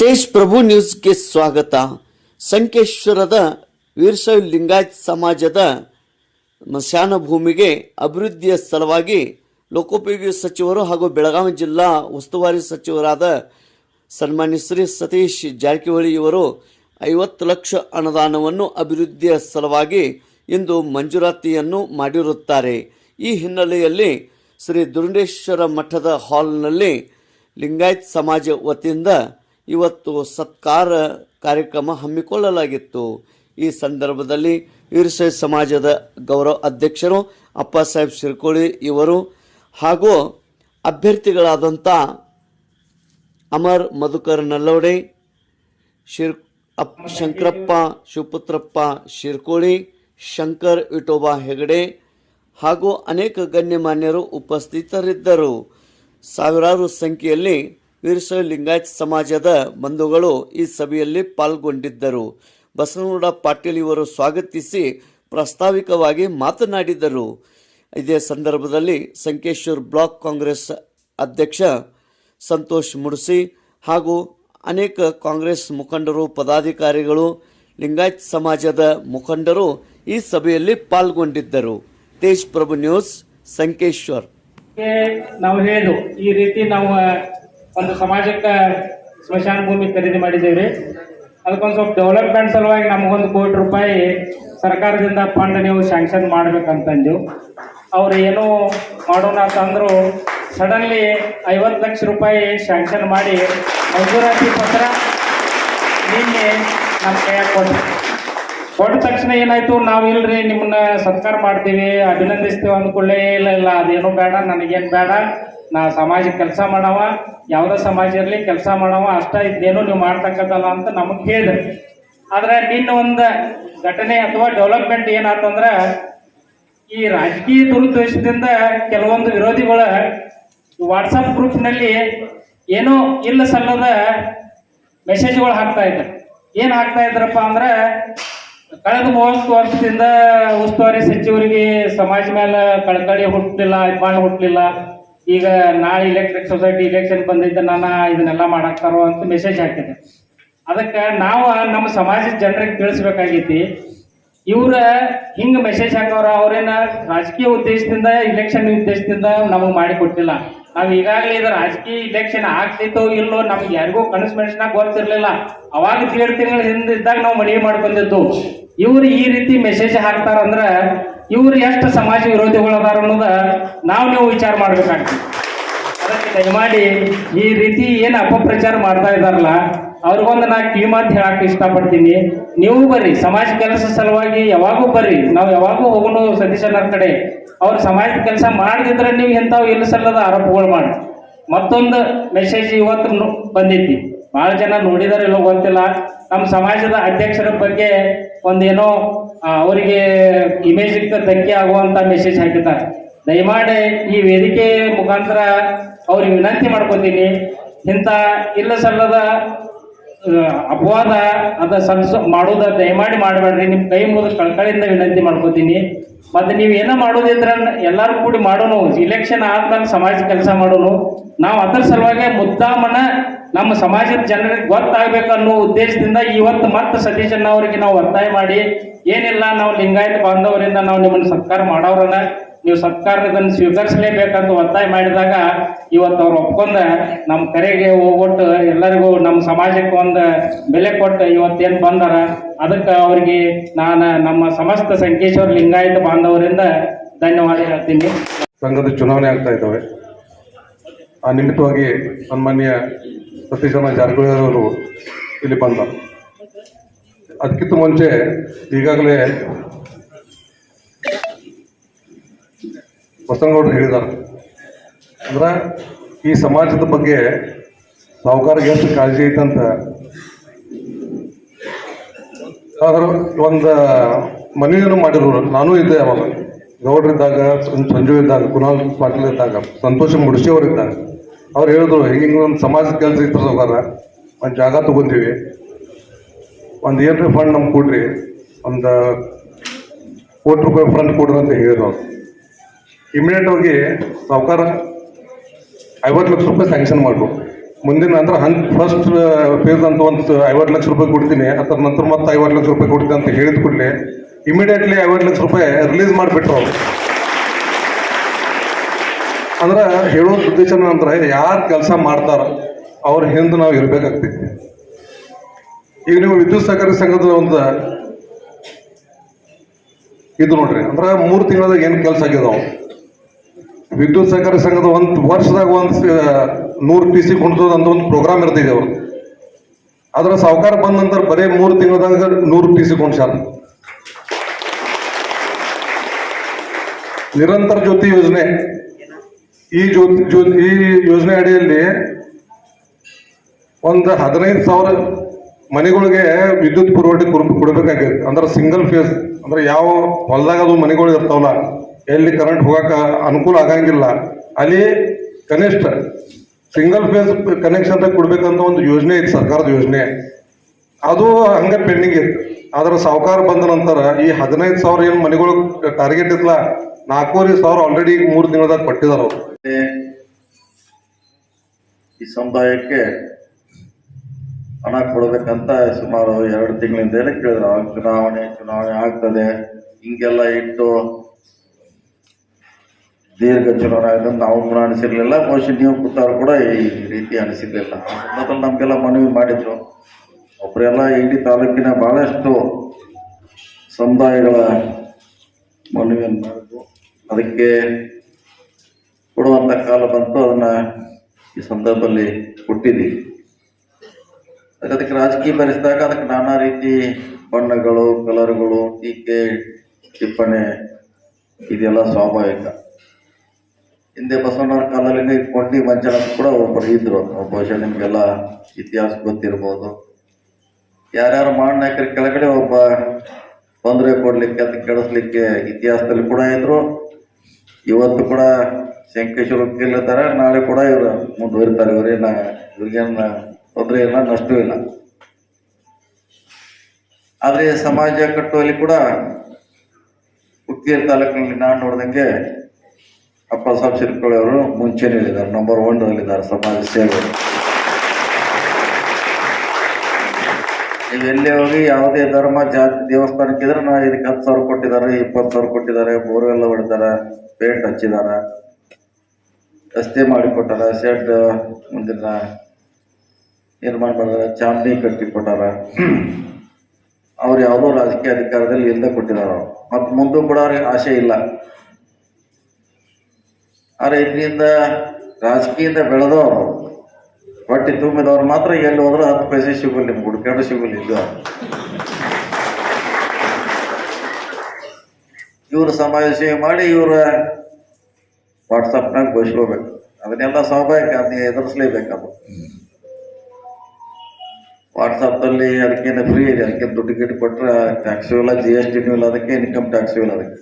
ತೇಜ್ ಪ್ರಭು ನ್ಯೂಸ್ಗೆ ಸ್ವಾಗತ. ಸಂಕೇಶ್ವರದ ವೀರಶೈವ ಲಿಂಗಾಯತ್ ಸಮಾಜದ ಮಶಾನ ಭೂಮಿಗೆ ಅಭಿವೃದ್ಧಿಯ ಸಲುವಾಗಿ ಲೋಕೋಪಯೋಗಿ ಸಚಿವರು ಹಾಗೂ ಬೆಳಗಾವಿ ಜಿಲ್ಲಾ ಉಸ್ತುವಾರಿ ಸಚಿವರಾದ ಸನ್ಮಾನ್ಯ ಶ್ರೀ ಸತೀಶ್ ಜಾರಕಿಹೊಳಿ ಇವರು ಐವತ್ತು ಲಕ್ಷ ಅನುದಾನವನ್ನು ಅಭಿವೃದ್ಧಿಯ ಸಲುವಾಗಿ ಇಂದು ಮಂಜೂರಾತಿಯನ್ನು ಮಾಡಿರುತ್ತಾರೆ. ಈ ಹಿನ್ನೆಲೆಯಲ್ಲಿ ಶ್ರೀ ದುರುಂಡೇಶ್ವರ ಮಠದ ಹಾಲ್ನಲ್ಲಿ ಲಿಂಗಾಯತ್ ಸಮಾಜ ವತಿಯಿಂದ ಇವತ್ತು ಸತ್ಕಾರ ಕಾರ್ಯಕ್ರಮ ಹಮ್ಮಿಕೊಳ್ಳಲಾಗಿತ್ತು. ಈ ಸಂದರ್ಭದಲ್ಲಿ ವೀರಶೈವ ಸಮಾಜದ ಗೌರವ ಅಧ್ಯಕ್ಷರು ಅಪ್ಪ ಸಾಹೇಬ್ ಶಿರ್ಕೋಳಿ ಇವರು ಹಾಗೂ ಅಭ್ಯರ್ಥಿಗಳಾದಂಥ ಅಮರ್ ಮಧುಕರ್ ನಲ್ಲೋಡೆ, ಶಿರ್ ಅಪ್ ಶಂಕರಪ್ಪ ಶಿವಪುತ್ರಪ್ಪ ಶಿರ್ಕೋಳಿ, ಶಂಕರ್ ವಿಠೋಬಾ ಹೆಗಡೆ ಹಾಗೂ ಅನೇಕ ಗಣ್ಯಮಾನ್ಯರು ಉಪಸ್ಥಿತರಿದ್ದರು. ಸಾವಿರಾರು ಸಂಖ್ಯೆಯಲ್ಲಿ ವೀರಶೈವ ಲಿಂಗಾಯತ್ ಸಮಾಜದ ಬಂಧುಗಳು ಈ ಸಭೆಯಲ್ಲಿ ಪಾಲ್ಗೊಂಡಿದ್ದರು. ಬಸವನಗೌಡ ಪಾಟೀಲ್ ಇವರು ಸ್ವಾಗತಿಸಿ ಪ್ರಾಸ್ತಾವಿಕವಾಗಿ ಮಾತನಾಡಿದರು. ಇದೇ ಸಂದರ್ಭದಲ್ಲಿ ಸಂಕೇಶ್ವರ್ ಬ್ಲಾಕ್ ಕಾಂಗ್ರೆಸ್ ಅಧ್ಯಕ್ಷ ಸಂತೋಷ್ ಮುಡ್ಸಿ ಹಾಗೂ ಅನೇಕ ಕಾಂಗ್ರೆಸ್ ಮುಖಂಡರು, ಪದಾಧಿಕಾರಿಗಳು, ಲಿಂಗಾಯತ್ ಸಮಾಜದ ಮುಖಂಡರು ಈ ಸಭೆಯಲ್ಲಿ ಪಾಲ್ಗೊಂಡಿದ್ದರು. ತೇಜ್ ಪ್ರಭು ನ್ಯೂಸ್ ಸಂಕೇಶ್ವರ್. ನಾವು ಹೇಳು ಈ ರೀತಿ ನಾವು ಒಂದು ಸಮಾಜಕ್ಕೆ ಸ್ಮಶಾನ ಭೂಮಿ ಖರೀದಿ ಮಾಡಿದ್ದೇವೆ. ಅದಕ್ಕೊಂದು ಸ್ವಲ್ಪ ಡೆವಲಪ್ಮೆಂಟ್ ಸಲುವಾಗಿ ನಮಗೊಂದು ಕೋಟಿ ರೂಪಾಯಿ ಸರ್ಕಾರದಿಂದ ಫಂಡ್ ನೀವು ಶಾಂಕ್ಷನ್ ಮಾಡ್ಬೇಕಂತಂದು ಅವ್ರು ಏನೋ ಮಾಡೋಣ ಅಂತಂದ್ರು ಸಡನ್ಲಿ ಐವತ್ತು ಲಕ್ಷ ರೂಪಾಯಿ ಶಾಂಕ್ಷನ್ ಮಾಡಿ ಮಂಜೂರಾತಿ ಪತ್ರ ನಿನ್ನೆ ನಮ್ಮ ಕೈಯಾಗ ಕೊಟ್ಟು ಕೊಟ್ಟ ತಕ್ಷಣ ಏನಾಯ್ತು, ನಾವು ಇಲ್ರಿ ನಿಮ್ಮನ್ನ ಸತ್ಕಾರ ಮಾಡ್ತೀವಿ, ಅಭಿನಂದಿಸ್ತೀವಿ ಅಂದ್ಕೊಳ್ಳೇ ಇಲ್ಲ ಇಲ್ಲ, ಅದೇನು ಬೇಡ, ನನಗೇನು ಬೇಡ. ನಾ ಸಮಾಜ ಕೆಲಸ ಮಾಡವ, ಯಾವುದೇ ಸಮಾಜ ಇರಲಿ ಕೆಲಸ ಮಾಡವ, ಅಷ್ಟ ಇದೇನು ನೀವು ಮಾಡ್ತಕ್ಕಂಥಲ್ಲ ಅಂತ ನಮಗೆ ಹೇಳಿದ್ರು ಆದ್ರೆ ನಿನ್ನ ಒಂದು ಘಟನೆ ಅಥವಾ ಡೆವಲಪ್ಮೆಂಟ್ ಏನಾತಂದ್ರೆ, ಈ ರಾಜಕೀಯ ದುರುದ್ದೇಶದಿಂದ ಕೆಲವೊಂದು ವಿರೋಧಿಗಳ ವಾಟ್ಸಪ್ ಗ್ರೂಪ್ನಲ್ಲಿ ಏನೋ ಇಲ್ಲ ಸಲ್ಲದ ಮೆಸೇಜ್ಗಳು ಹಾಕ್ತಾ ಇದ್ದಾರೆ ಏನು ಹಾಕ್ತಾ ಇದ್ರಪ್ಪ ಅಂದ್ರೆ, ಕಳೆದ ಮೂವತ್ತು ವರ್ಷದಿಂದ ಉಸ್ತುವಾರಿ ಸಚಿವರಿಗೆ ಸಮಾಜ ಮೇಲೆ ಕಳಕಳಿ ಹುಟ್ಟಲಿಲ್ಲ ಅಭಿಮಾನ ಹುಟ್ಟಲಿಲ್ಲ ಈಗ ನಾಳೆ ಇಲೆಕ್ಟ್ರಿಕ್ ಸೊಸೈಟಿ ಇಲೆಕ್ಷನ್ ಬಂದೈತೆ ನಾನು ಇದನ್ನೆಲ್ಲ ಮಾಡಾಕ್ತಾರೋ ಅಂತ ಮೆಸೇಜ್ ಹಾಕಿದೆ. ಅದಕ್ಕೆ ನಾವು ನಮ್ಮ ಸಮಾಜದ ಜನರಿಗೆ ತಿಳಿಸ್ಬೇಕಾಗೈತಿ, ಇವ್ರ ಹಿಂಗ ಮೆಸೇಜ್ ಹಾಕೋರ ಅವ್ರೇನ ರಾಜಕೀಯ ಉದ್ದೇಶದಿಂದ ಇಲೆಕ್ಷನ್ ಉದ್ದೇಶದಿಂದ ನಮಗೆ ಮಾಡಿಕೊಟ್ಟಿಲ್ಲ ನಾವು ಈಗಾಗಲೇ ಇದು ರಾಜಕೀಯ ಇಲೆಕ್ಷನ್ ಆಗ್ತಿತ್ತೋ ಇಲ್ಲೋ ನಮ್ಗೆ ಯಾರಿಗೂ ಕನಸು ಮನುಷ್ಯನಾಗ ಗೊತ್ತಿರ್ಲಿಲ್ಲ. ಅವಾಗ ತಿಂಗಳ ಹಿಂದಿದ್ದಾಗ ನಾವು ಮನವಿ ಮಾಡ್ಕೊಂಡಿದ್ದು ಇವ್ರು ಈ ರೀತಿ ಮೆಸೇಜ್ ಹಾಕ್ತಾರಂದ್ರ ಇವ್ರು ಎಷ್ಟು ಸಮಾಜ ವಿರೋಧಿಗಳು ಅದಾರ ಅನ್ನೋದ ನಾವು ನೀವು ವಿಚಾರ ಮಾಡ್ಬೇಕಾಗ್ತದೆ. ಅದಕ್ಕೆ ದಯಮಾಡಿ ಈ ರೀತಿ ಏನು ಅಪಪ್ರಚಾರ ಮಾಡ್ತಾ ಇದ್ದಾರಲ್ಲ, ಅವ್ರಿಗೊಂದು ನಾ ಕಿವಿಮಾತು ಹೇಳಕ್ಕೆ ಇಷ್ಟಪಡ್ತೀನಿ. ನೀವು ಬರ್ರಿ, ಸಮಾಜ ಕೆಲಸ ಸಲುವಾಗಿ ಯಾವಾಗೂ ಬರ್ರಿ. ನಾವು ಯಾವಾಗೂ ಹೋಗೋಣ ಸತೀಶಣ್ಣರ ಕಡೆ. ಅವ್ರು ಸಮಾಜದ ಕೆಲಸ ಮಾಡದಿದ್ರೆ ನೀವು ಎಂಥವು ಇಲ್ಲ ಸಲ್ಲದ ಆರೋಪಗಳು ಮಾಡಿ. ಮತ್ತೊಂದು ಮೆಸೇಜ್ ಇವತ್ತು ಬಂದೈತಿ ಭಾಳ ಜನ ನೋಡಿದಾರೆ ಇಲ್ಲೋ ಗೊತ್ತಿಲ್ಲ. ನಮ್ಮ ಸಮಾಜದ ಅಧ್ಯಕ್ಷರ ಬಗ್ಗೆ ಒಂದೇನೋ ಅವರಿಗೆ ಇಮೇಜ್ ಧಕ್ಕೆ ಆಗುವಂತ ಮೆಸೇಜ್ ಹಾಕಿದ್ದಾರೆ. ದಯಮಾಡಿ ಈ ವೇದಿಕೆ ಮುಖಾಂತರ ಅವ್ರಿಗೆ ವಿನಂತಿ ಮಾಡ್ಕೊತೀನಿ. ಇಂಥ ಇಲ್ಲ ಸಲ್ಲದ ಅಪವಾದ ಅದ ಸಲ್ಸ ಮಾಡೋದ ದಯಮಾಡಿ ಮಾಡಬೇಡ್ರಿ. ನಿಮ್ಮ ಕೈ ಮುಗಿದು ಕಳ್ಕಳಿಂದ ವಿನಂತಿ ಮಾಡ್ಕೋತೀನಿ. ಮತ್ತೆ ನೀವು ಏನೋ ಮಾಡೋದಿದ್ರ ಎಲ್ಲರೂ ಕೂಡಿ ಮಾಡೋನು. ಇಲೆಕ್ಷನ್ ಆದ್ಮೇಲೆ ಸಮಾಜ ಕೆಲಸ ಮಾಡೋನು. ನಾವು ಅದ್ರ ಸಲುವಾಗಿ ಮುದ್ದಾಮನ ನಮ್ಮ ಸಮಾಜದ ಜನರಿಗೆ ಗೊತ್ತಾಗ್ಬೇಕು ಅನ್ನೋ ಉದ್ದೇಶದಿಂದ ಇವತ್ತು ಮತ್ತೆ ಸತೀಶಣ್ಣ ಅವರಿಗೆ ನಾವು ಒತ್ತಾಯ ಮಾಡಿ, ಏನಿಲ್ಲ, ನಾವು ಲಿಂಗಾಯತ ಬಾಂಧವರಿಂದ ನಾವು ನಿಮ್ಮನ್ನು ಸತ್ಕಾರ ಮಾಡೋರನ್ನ ನೀವು ಸತ್ಕಾರದನ್ನು ಸ್ವೀಕರಿಸಲೇಬೇಕಂತ ಒತ್ತಾಯ ಮಾಡಿದಾಗ ಇವತ್ತು ಅವ್ರು ಒಪ್ಕೊಂಡ ನಮ್ಮ ಕರೆಗೆ ಹೋಗ್ಬಿಟ್ಟು ಎಲ್ಲರಿಗೂ ನಮ್ಮ ಸಮಾಜಕ್ಕೆ ಒಂದು ಬೆಲೆ ಕೊಟ್ಟು ಇವತ್ತೇನು ಬಂದಾರ, ಅದಕ್ಕೆ ಅವರಿಗೆ ನಾನು ನಮ್ಮ ಸಮಸ್ತ ಸಂಕೇಶ್ವರ ಲಿಂಗಾಯತ ಬಾಂಧವರಿಂದ ಧನ್ಯವಾದ ಹೇಳ್ತೀನಿ. ಸಂಘದ ಚುನಾವಣೆ ಆಗ್ತಾ ಇದ್ದಾವೆ. ಆ ನಿಮಿತ್ತವಾಗಿ ಸನ್ಮಾನ್ಯ ಸತೀಶಣ್ಣ ಜಾರಕಿಹೊಳಿ ಅವರು ಇಲ್ಲಿ ಬಂದ. ಅದಕ್ಕಿಂತ ಮುಂಚೆ ಈಗಾಗಲೇ ಬಸವನಗೌಡರು ಹೇಳಿದ್ದಾರೆ. ಅಂದ್ರೆ ಈ ಸಮಾಜದ ಬಗ್ಗೆ ಸಾಹುಕಾರಿಗೆ ಎಷ್ಟು ಕಾಳಜಿ ಐತಂತ ಆದ್ರೆ ಒಂದು ಮನವಿಯನ್ನು ಮಾಡಿದ್ರು ನಾನು ಇದ್ದೆ ಅವಾಗ. ಗೌಡ್ರಿದ್ದಾಗ, ಸಂಜು ಇದ್ದಾಗ, ಕುನಾಲ್ ಪಾಟೀಲ್ ಇದ್ದಾಗ, ಸಂತೋಷ ಮುಡ್ಸಿ ಅವ್ರು ಹೇಳಿದ್ರು, ಹಿಂಗೆ ಒಂದು ಸಮಾಜದ ಕೆಲಸ ಇತ್ತು ಸೌಕಾರ ಒಂದು ಜಾಗ ತೊಗೊಂತೀವಿ. ಒಂದು ಏನ್ರಿ ಫಂಡ್ ನಮ್ಗೆ ಕೊಡ್ರಿ. ಒಂದು ಕೋಟಿ ರೂಪಾಯಿ ಫಂಡ್ ಕೊಡ್ರಿ ಅಂತ ಹೇಳಿದ್ರು ಅವ್ರು. ಇಮಿಡಿಯೇಟ್ ಆಗಿ ಸಾವುಕಾರ ಐವತ್ತು ಲಕ್ಷ ರೂಪಾಯಿ ಸ್ಯಾಂಕ್ಷನ್ ಮಾಡ್ರು ಮುಂದಿನ ಅಂದ್ರೆ ಹಂಗೆ ಫಸ್ಟ್ ಫೇಸ್ ಅಂತ ಒಂದು ಐವತ್ತು ಲಕ್ಷ ರೂಪಾಯಿ ಕೊಡ್ತೀನಿ. ಅದರ ನಂತರ ಮತ್ತೆ ಐವತ್ತು ಲಕ್ಷ ರೂಪಾಯಿ ಕೊಡ್ತೀನಿ ಅಂತ ಹೇಳಿದ ಕೂಡಲೇ ಇಮಿಡಿಯೇಟ್ಲಿ ಐವತ್ತು ಲಕ್ಷ ರೂಪಾಯಿ ರಿಲೀಸ್ ಮಾಡಿಬಿಟ್ರು ಅವ್ರು. ಅಂದ್ರೆ ಹೇಳೋ ಉದ್ದೇಶ ಅಂದ್ರೆ ಯಾರು ಕೆಲಸ ಮಾಡ್ತಾರ ಅವ್ರ ಹಿಂದೆ ನಾವು ಇರಬೇಕಾಗ್ತೈತಿ. ಈಗ ನೀವು ವಿದ್ಯುತ್ ಸಹಕಾರಿ ಸಂಘದ ಒಂದು ಇದು ನೋಡ್ರಿ, ಅಂದ್ರೆ ಮೂರು ತಿಂಗಳದಾಗ ಏನು ಕೆಲಸ ಆಗ್ಯದಾವ ವಿದ್ಯುತ್ ಸಹಕಾರಿ ಸಂಘದ ಒಂದು ವರ್ಷದಾಗ ಒಂದು ನೂರು ಪಿ ಸಿ ಕುಣಿಸೋದು ಅಂತ ಒಂದು ಪ್ರೋಗ್ರಾಮ್ ಇರ್ತಿದೆ ಅವ್ರು ಅದರ ಸಾವುಕಾರ ಬಂದ ನಂತರ ಬರೀ ಮೂರು ತಿಂಗಳದಾಗ ನೂರು ಪಿ ಸಿ ಕುಣಿಸ್ಯಾರ ನಿರಂತರ ಜ್ಯೋತಿ ಯೋಜನೆ. ಈ ಜ್ಯೋತಿ ಜ್ಯೋತಿ ಈ ಯೋಜನೆ ಅಡಿಯಲ್ಲಿ ಒಂದು ಹದಿನೈದು ಸಾವಿರ ಮನೆಗಳಿಗೆ ವಿದ್ಯುತ್ ಪುರವಠೆ ಕೊಡಬೇಕಾಗಿದೆ ಅಂದ್ರೆ ಸಿಂಗಲ್ ಫೇಸ್ ಅಂದ್ರೆ ಯಾವ ಹೊಲದಾಗ ಅದು ಮನೆಗಳು ಇರ್ತಾವಲ್ಲ, ಎಲ್ಲಿ ಕರೆಂಟ್ ಹೋಗಕ್ಕೆ ಅನುಕೂಲ ಆಗಂಗಿಲ್ಲ. ಅಲ್ಲಿ ಕನಿಷ್ಠ ಸಿಂಗಲ್ ಫೇಸ್ ಕನೆಕ್ಷನ್ ಕೊಡ್ಬೇಕಂತ ಒಂದು ಯೋಜನೆ ಐತಿ ಸರ್ಕಾರದ ಯೋಜನೆ. ಅದು ಹಂಗೆ ಪೆಂಡಿಂಗ್ ಇತ್ತು ಆದ್ರೆ ಸಾವುಕಾರ ಬಂದ ನಂತರ ಈ ಹದಿನೈದು ಸಾವಿರ ಏನು ಮನೆಗಳು ಟಾರ್ಗೆಟ್ ಇತ್ತಲ್ಲ ನಾಲ್ಕೂವರೆ ಸಾವಿರ ಆಲ್ರೆಡಿ ಮೂರು ತಿಂಗಳದಾಗ ಕೊಟ್ಟಿದಾರ ಅವರು. ಈ ಸಮುದಾಯಕ್ಕೆ ಹಣ ಕೊಡಬೇಕಂತ ಸುಮಾರು ಎರಡು ತಿಂಗಳಿಂದ ಕೇಳಿದ್ರು. ಅವಾಗ ಚುನಾವಣೆ ಚುನಾವಣೆ ಆಗ್ತದೆ, ಹಿಂಗೆಲ್ಲ ಇಟ್ಟು ದೀರ್ಘ ಚುನಾವಣೆ ಅಂತ ನಾವು ಕೂಡ ಅನಿಸಿರ್ಲಿಲ್ಲ ಬಹುಶಃ ನೀವು ಕೂತಾರು ಕೂಡ ಈ ರೀತಿ ಅನಿಸಿರ್ಲಿಲ್ಲ. ಮೊದಲು ನಮಗೆಲ್ಲ ಮನವಿ ಮಾಡಿದ್ರು. ಒಬ್ಬರೆಲ್ಲ ಇಡೀ ತಾಲೂಕಿನ ಬಹಳಷ್ಟು ಸಮುದಾಯಗಳ ಮನವಿಯನ್ನು ಮಾಡಿದ್ರು. ಅದಕ್ಕೆ ಕೊಡುವಂಥ ಕಾಲ ಬಂತು, ಅದನ್ನು ಈ ಸಂದರ್ಭದಲ್ಲಿ ಕೊಟ್ಟಿದ್ದೀವಿ. ಅದಕ್ಕೆ ರಾಜಕೀಯ ಭರಿಸಿದಾಗ ಅದಕ್ಕೆ ನಾನಾ ರೀತಿ ಬಣ್ಣಗಳು, ಕಲರ್ಗಳು, ಟೀಕೆ, ಟಿಪ್ಪಣೆ, ಇದೆಲ್ಲ ಸ್ವಾಭಾವಿಕ. ಹಿಂದೆ ಬಸವಣ್ಣವ್ರ ಕಾಲದಲ್ಲಿ ಕೊಂಡಿ ಮಂಚನ ಕೂಡ ಒಬ್ಬರು ಇದ್ರು. ಬಹುಶಃ ನಿಮಗೆಲ್ಲ ಇತಿಹಾಸ ಗೊತ್ತಿರ್ಬೋದು. ಯಾರ್ಯಾರು ನಾಯಕರ ಕೆಳಗಡೆ ಒಬ್ಬ ತೊಂದರೆ ಕೊಡಲಿಕ್ಕೆ ಅಂತ ಕೆಡಿಸ್ಲಿಕ್ಕೆ ಇತಿಹಾಸದಲ್ಲಿ ಕೂಡ ಇದ್ರು. ಇವತ್ತು ಕೂಡ ಶಂಕೇಶ್ವರ ಕೇಳಿದ್ದಾರೆ ನಾಳೆ ಕೂಡ ಇವರು ಮುಂದುವರಿತಾರೆ. ಇವರೇನ ಇವ್ರಿಗೇನ ತೊಂದರೆ ಇಲ್ಲ, ನಷ್ಟವೂ ಇಲ್ಲ. ಆದರೆ ಸಮಾಜ ಕಟ್ಟುವಲ್ಲಿ ಕೂಡ ಉಕ್ಕೇರಿ ತಾಲೂಕಿನಲ್ಲಿ ನಾನು ನೋಡಿದಂಗೆ ಅಪ್ಪ ಸಾಬ್ ಶಿರ್ಕೊಳ್ಳಿ ಅವರು ಮುಂಚೆನೇ ಇದ್ದಾರೆ ನಂಬರ್ ಒನ್ ಅಲ್ಲಿದ್ದಾರೆ ಸಮಾಜ ಸೇವೆ ಎಲ್ಲೇ ಹೋಗಿ ಯಾವುದೇ ಧರ್ಮ, ಜಾತಿ, ದೇವಸ್ಥಾನಕ್ಕೆ ಇದ್ರೆ ನಾ ಇದಕ್ಕೆ ಹತ್ತು ಸಾವಿರ ಕೊಟ್ಟಿದ್ದಾರೆ, ಇಪ್ಪತ್ತು ಸಾವಿರ ಕೊಟ್ಟಿದ್ದಾರೆ ಬೋರ್ವೆಲ್ಲ ಹೊಡೆದಾರೆ ಪೇಂಟ್ ಹಚ್ಚಿದ್ದಾರೆ, ರಸ್ತೆ ಮಾಡಿಕೊಟ್ಟಾರ, ಶೆಡ್ ಮುಂದಿನ ನಿರ್ಮಾಣ ಮಾಡಿದಾರ ಕಟ್ಟಿ ಕೊಟ್ಟಾರ ಅವ್ರು ಯಾವುದೋ ರಾಜಕೀಯ ಅಧಿಕಾರದಲ್ಲಿ ಇಲ್ಲದೆ ಕೊಟ್ಟಿದ್ದಾರೆ ಅವರು. ಮತ್ತು ಮುಂದೂ ಕೂಡ ಅವ್ರಿಗೆ ಆಸೆ ಇಲ್ಲ. ಆದರೆ ಇದರಿಂದ ರಾಜಕೀಯದಿಂದ ಬೆಳೆದವರು. ಹೊಟ್ಟೆ ತುಂಬಿದವ್ರು ಮಾತ್ರ ಎಲ್ಲಿ ಹೋದ್ರೆ ಹತ್ತು ಪೈಸೆ ಸಿಗುಲ್ಲ ನಿಮ್ಗೆ ಹುಡುಕಾಡು ಸಿಗಲ್ಲ ಇದು. ಇವರು ಸಮಾಜ ಸೇವೆ ಮಾಡಿ ಇವ್ರ ವಾಟ್ಸಪ್ನಾಗ ಘೋಷಿಸ್ಕೋಬೇಕು ಅದನ್ನೆಲ್ಲ ಸ್ವಾಭಾವಿಕ, ಅದನ್ನ ಎದುರಿಸ್ಲೇಬೇಕು ವಾಟ್ಸಪ್ನಲ್ಲಿ ಅದಕ್ಕೇನು ಫ್ರೀ ಇದೆ, ಅದಕ್ಕೆ ದುಡ್ಡು ಗಿಟ್ಟು ಕೊಟ್ಟರೆ ಟ್ಯಾಕ್ಸು ಇಲ್ಲ ಜಿ ಎಸ್ ಟಿನೂ ಇಲ್ಲ, ಅದಕ್ಕೆ ಇನ್ಕಮ್ ಟ್ಯಾಕ್ಸ್ ಇಲ್ಲ ಅದಕ್ಕೆ.